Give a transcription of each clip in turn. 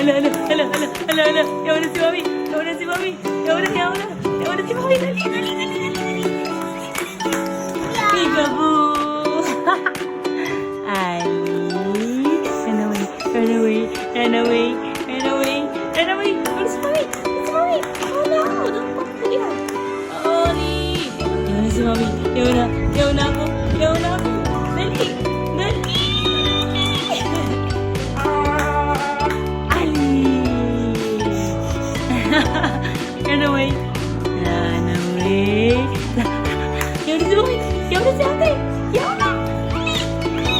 Ala, ala, ala, ala, ala, ala, run away, run away, run away, run away, run away. Oh no, don't pop. Oh, Oli. よりぞいよりぞ。いいよりぞ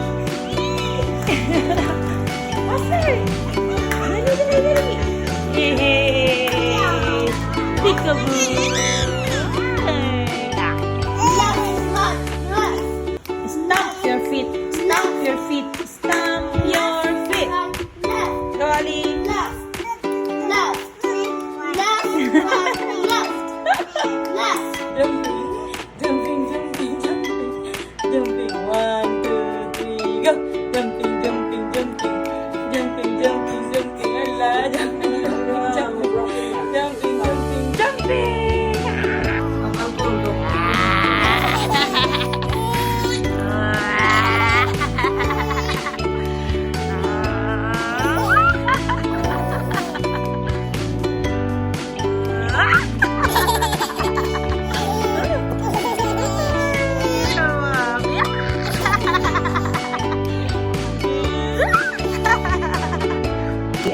いよりぞいよりぞいよりぞいより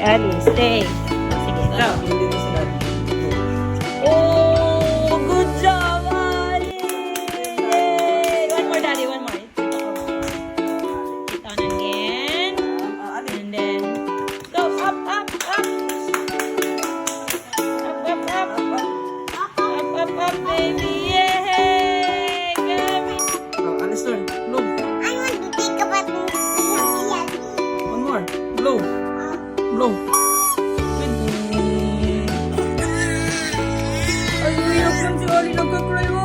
Ali, stay. Sige, go. Oh, good job, Ali! Yay! One more, Daddy, one more. Again. And then, go up, up, up. Up, up, up. Up, up, up, baby. Yay! Gabi. Doon. Blow. One more. Blow. Blow. Ay, umiyak lang si Ali. Nagkakry mo.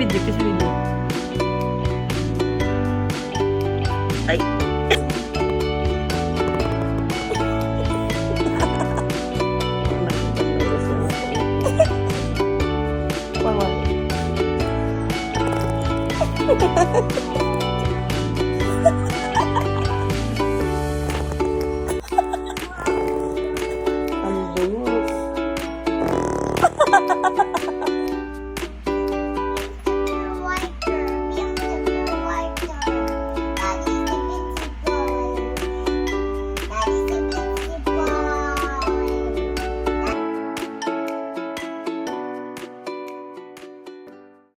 biji pisu biji Hai. Ha ha ha.